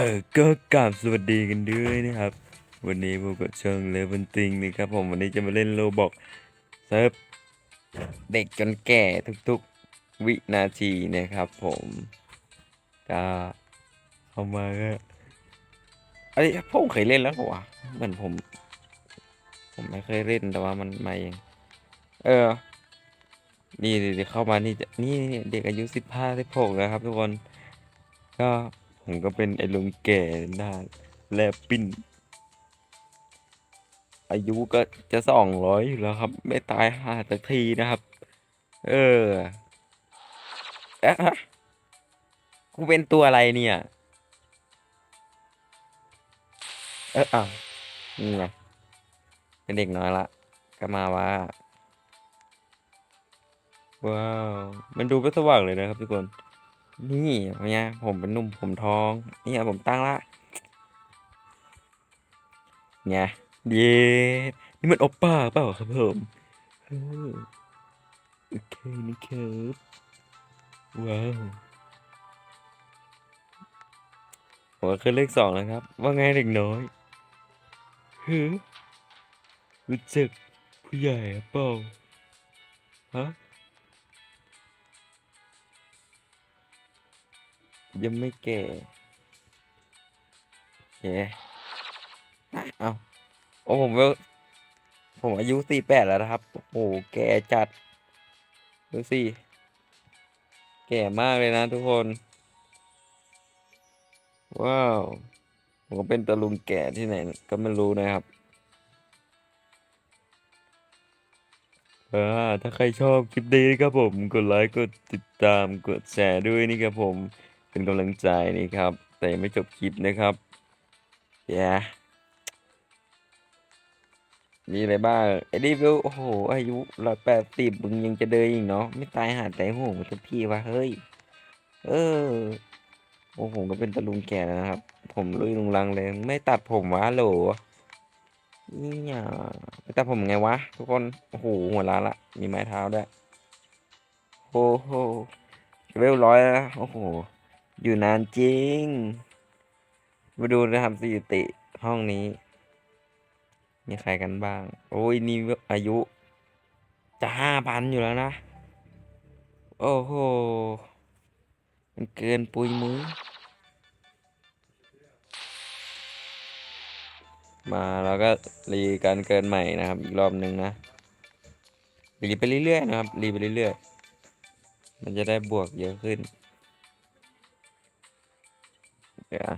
ออก็กราบสวัสดีกันด้วยนะครับ วันนี้พบกับช่องเลเวนติงนะครับผมวันนี้จะมาเล่นโลบอกเซิร์ฟเด็กจนแก่ทุกๆวินาทีนะครับผมก็เข้ามาก็ไอ้ยผมเคยเล่นแล้วเหรอวะเหมือนผม ผมไม่เคยเล่นแต่ว่ามันมาเองเออ นี่เดี๋ยวเข้ามานี่จะนี่นี่เด็กอายุสิบห้าสิบหกนะครับทุกคน ก็ ผมก็เป็นไอ้ลุงแก่หน้าแลบปิ้น อายุก็จะสองร้อยอยู่แล้วครับ ไม่ตายห่าสักทีนะครับ เออเอ๊ะกูเป็นตัวอะไรเนี่ยเอออ้าวนี่ไงเป็นเด็กน้อยละ ก็มาว่า ว้าว มันดูไม่สว่างเลยนะครับทุกคน นี่เนี่ยผมเป็นหนุ่มผมทองเนี่ยผมตั้งละ เนี่ยเย้นี่มันโอปป้าเปล่าครับผมโอเคนี่ครับว้าวผมก็ขึ้นเลขสองแล้วครับ ว่าไงเด็กน้อยเฮ้ยรู้จักผู้ใหญ่เปล่าฮะ ยังไม่แก่แก่เอาโอ้ผมว่าผมอายุสี่แปดแล้วนะครับ โอ้โหแก่จัด ดูสิ แก่มากเลยนะทุกคน ว้าว ผมก็เป็นตะลุงแก่ที่ไหนก็ไม่รู้นะครับเออถ้าใครชอบคลิปนี้นะครับผม กดไลค์ กดติดตาม กดแชร์ด้วยนี่ครับผม เป็นกำลังใจนี่ครับ แต่ยังไม่จบคลิปนะครับเดี๋ยวมีอะไรบ้างไอ้ดิวิวโอ้โห อายุร้อยแปดสิบมึงยังจะเดินอีกเนาะไม่ตายหาแต่หัวมันจะพี่วะเฮ้ย เออโอ้ผมก็เป็นตะลุงแก่แล้วนะครับ ผมลุยลุงลังเลย ไม่ตัดผมวะโหลนี่อะไม่ตัดผมไงวะ ทุกคน โอ้โหหัวล้านละ มีไม้เท้าด้วยโอ้โหเวลร้อยแล้วนะโอ้โห อยู่นานจริง มาดูนะครับสถิติห้องนี้ มีใครกันบ้าง โอ้ยนี่อายุ จะห้าพันอยู่แล้วนะ โอ้โห มันเกินปุยมือมาแล้วก็รีกันเกินใหม่นะครับ อีกรอบหนึ่งนะรีไปเรื่อยๆนะครับรีไปเรื่อยๆ มันจะได้บวกเยอะขึ้น เดี๋ยว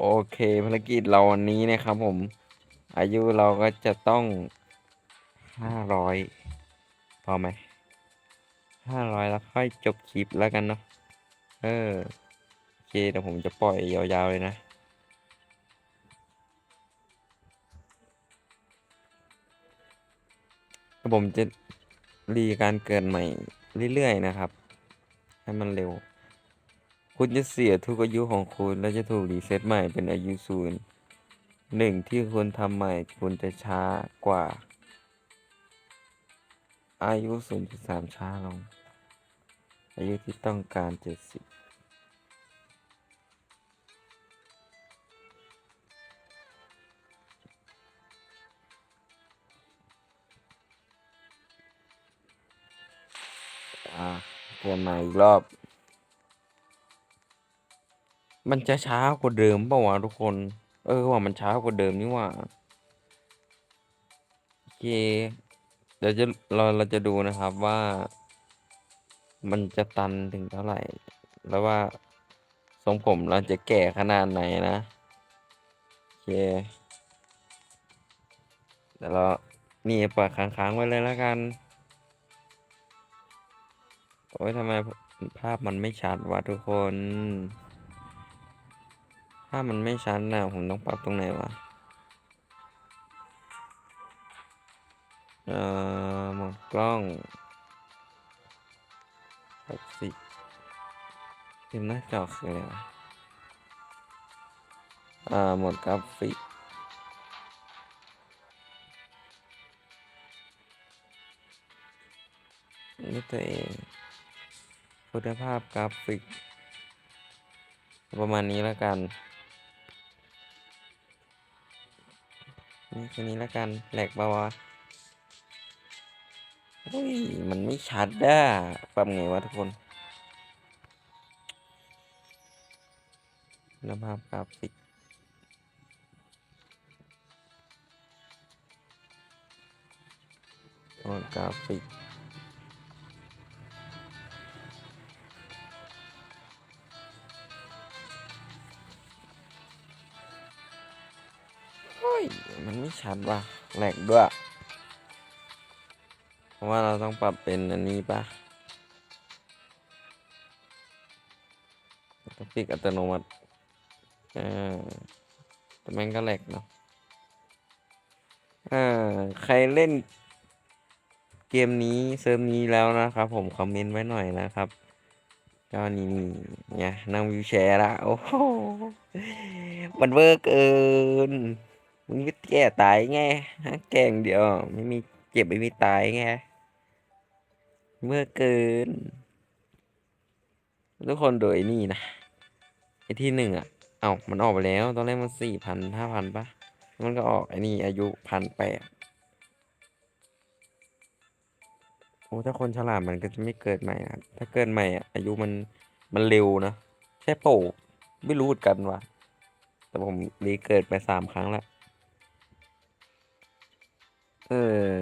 โอเคภารกิจเราวันนี้นะครับผม อายุเราก็จะต้องห้าร้อยพอไหมห้าร้อยแล้วค่อยจบคลิปแล้วกันเนาะเออโอเคเดี๋ยวผมจะปล่อยยาวๆเลยนะผมจะรีการเกิดใหม่เรื่อยๆนะครับ ให้มันเร็ว คุณจะเสียทุกอายุของคุณ และจะถูกรีเซ็ตใหม่เป็นอายุศูนย์หนึ่งที่คุณทำใหม่คุณจะช้ากว่า อายุศูนย์จุดสามช้าลง อายุที่ต้องการเจ็ดสิบอ่าเกิดใหม่อีกรอบ มันจะช้ากว่าเดิมเปล่าวะทุกคน เออว่ามันช้ากว่าเดิมนี่ว่าโอเคเดี๋ยวจะเราเราจะดูนะครับว่า มันจะตันถึงเท่าไหร่ แล้วว่าทรงผมเราจะแก่ขนาดไหนนะโอเคเดี๋ยวเรานี่ปล่อยค้างๆไว้เลยแล้วกัน โอ้ยทำไมภาพมันไม่ชัดวะทุกคน ภามันไม่ชัดนะผมต้องปรับตรงไหนวะ เอ่อหมดกล้องหกสิเต็มหน้าจอคืออะไรวะอ่าหมดกราฟิกนี่ตัวเองคุณภาพกราฟิก ประมาณนี้แล้วกัน แค่นี้แล้วกันแหลกเปล่าวอุ้ยมันไม่ชัดอะปรับไงวะทุกคนคุณภาพกราฟิกโอ้กราฟิก ไม่ชัดว่ะแหลกด้วย เพราะว่าเราต้องปรับเป็นอันนี้ปะกราฟิกอัตโนมัติเออแต่แม่งก็แหลกเนาะอ่าใครเล่นเกมนี้เซิร์ฟนี้แล้วนะครับ ผมคอมเมนต์ไว้หน่อยนะครับก็นี่นี่ไงนั่งวิวแชร์ละโอ้โหมันเวอร์เกิน มึงไม่แก่ตายไงฮะแก่งเดียว ไม่มีเจ็บไม่มีตายไงเวอร์เกิน ทุกคนโดยนี่นะไอที่หนึ่งอะ เอ้ามันออกไปแล้ว ตอนแรกมันสี่พันห้าพันปะมันก็ออกไอ้นี่อายุพันแปดโอ้ถ้าคนฉลาดมันก็จะไม่เกิดใหม่นะครับถ้าเกิดใหม่อะอายุมันมันเร็วนะ ใช่เปล่าไม่รู้กันว่ะแต่ผมรีเกิดไปสามครั้งแล้ว เออ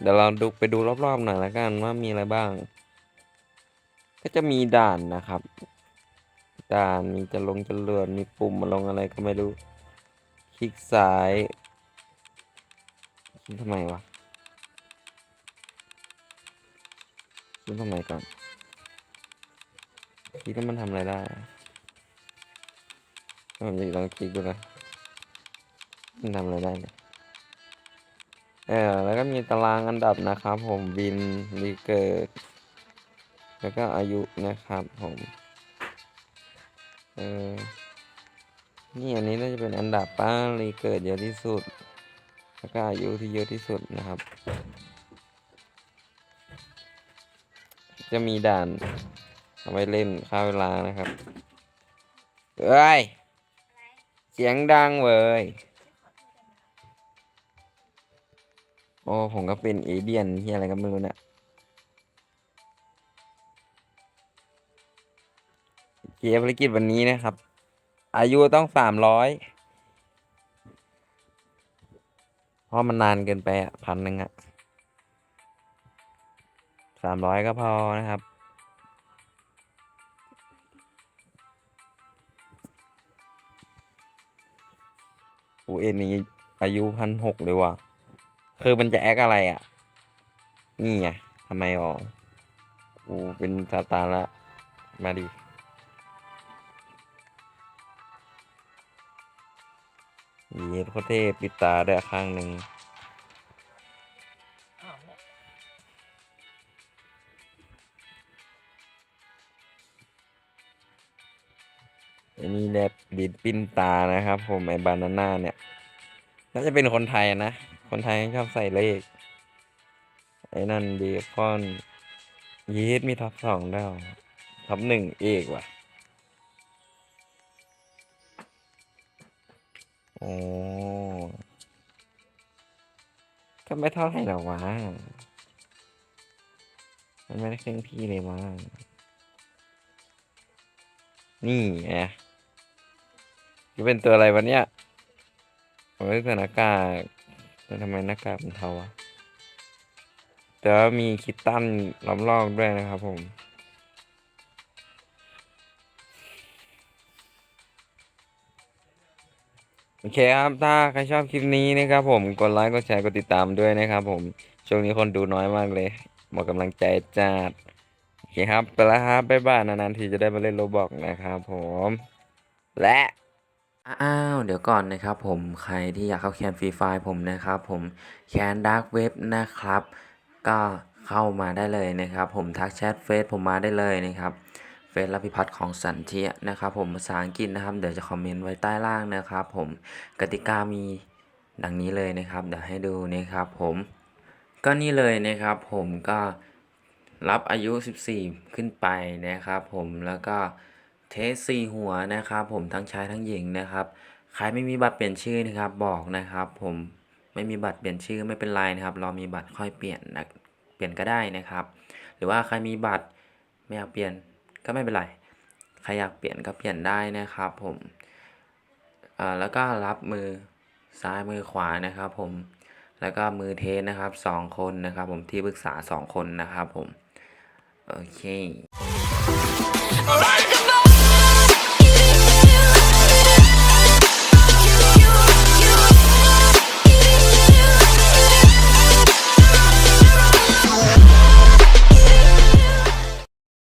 เดี๋ยวเราดูไปดูรอบๆหน่อยละกันว่ามีอะไรบ้าง ก็จะมีด่านนะครับ ด่านมีจะลงจะเลือนมีปุ่มมาลงอะไรก็ไม่รู้ คลิกซ้ายคลิกทำไมวะคลิกทำไมก่อนคลิกแล้วมันทำอะไรได้ผมจะลองคลิกดูนะมันทำอะไรได้เนี่ย เออแล้วก็มีตารางอันดับนะครับ ผมวินรีเกิด แล้วก็อายุนะครับผมเออนี่อันนี้น่าจะเป็นอันดับป้ารีเกิดเยอะที่สุด แล้วก็อายุที่เยอะที่สุดนะครับ จะมีด่านเอาไว้เล่นค่าเวลานะครับเอ้ยเสียงดังเว้ย โอ้ผมก็เป็นเอเดียนที่อะไรก็ไม่รู้เนี่ยเกียภารกิจวันนี้นะครับ อายุต้องสามร้อยเพราะมันนานเกินไปอะพันหนึ่งอะสามร้อยก็พอนะครับอูเอ็นนี้อายุพันหกเลยว่ะ คือมันจะแอคอะไรอะ นี่ไงทำไมอ๋อกูเป็นซาตานละ มาดิย็ดโคเทพปิดตาด้วยข้างหนึ่งอันนี้แลบดิดปิ้นตานะครับผม ไอ้บานาน่าเนี่ย น่าจะเป็นคนไทยนะ คนไทยชอบใส่เลข ไอ้นั่นดีฟอนยีดมีท็อปสองแล้วท็อปหนึ่งเอกว่ะ โอ้ก็ไม่เท่าไหร่หรอกวะ มันไม่ได้เครื่องพี่เลยมั้งนี่ไงจะเป็นตัวอะไรวะเนี่ยโอ้ใส่หน้ากาก แต่ทำไมหน้ากากมันเทาวะแต่ว่ามีคิตตันล้อมรอบด้วยนะครับผม โอเคครับ ถ้าใครชอบคลิปนี้นะครับผม กดไลค์ กดแชร์ กดติดตามด้วยนะครับผม ช่วงนี้คนดูน้อยมากเลย หมดกำลังใจจัด โอเคครับ ไปแล้วครับ บ๊ายบาย นานๆทีจะได้มาเล่นโรบอกนะครับผม และ อ้าวเดี๋ยวก่อนนะครับผมใครที่อยากเข้าแคนฟรีไฟล์ผมนะครับผมแคนดาร์กเว็บนะครับ ก็เข้ามาได้เลยนะครับ ผมทักแชทเฟซผมมาได้เลยนะครับเฟซรับพิพัฒน์ของสันเทียนะครับผมภาษาอังกฤษนะครับ เดี๋ยวจะคอมเมนต์ไว้ใต้ล่างนะครับผมกติกามีดังนี้เลยนะครับเดี๋ยวให้ดูนะครับผมก็นี่เลยนะครับผมก็รับอายุ 14 ขึ้นไปนะครับผมแล้วก็ เทสสี่หัวนะครับผมทั้งชายทั้งหญิงนะครับ ใครไม่มีบัตรเปลี่ยนชื่อนะครับบอกนะครับ ผมไม่มีบัตรเปลี่ยนชื่อไม่เป็นไรนะครับรอมีบัตรค่อยเปลี่ยนนะเปลี่ยนก็ได้นะครับ หรือว่าใครมีบัตรไม่อยากเปลี่ยนก็ไม่เป็นไรใครอยากเปลี่ยนก็เปลี่ยนได้นะครับ ผมอ่าแล้วก็รับมือซ้ายมือขวานะครับ ผมแล้วก็มือเทสนะครับสองคนนะครับ ผมที่ปรึกษาสองคนนะครับ ผมโอเค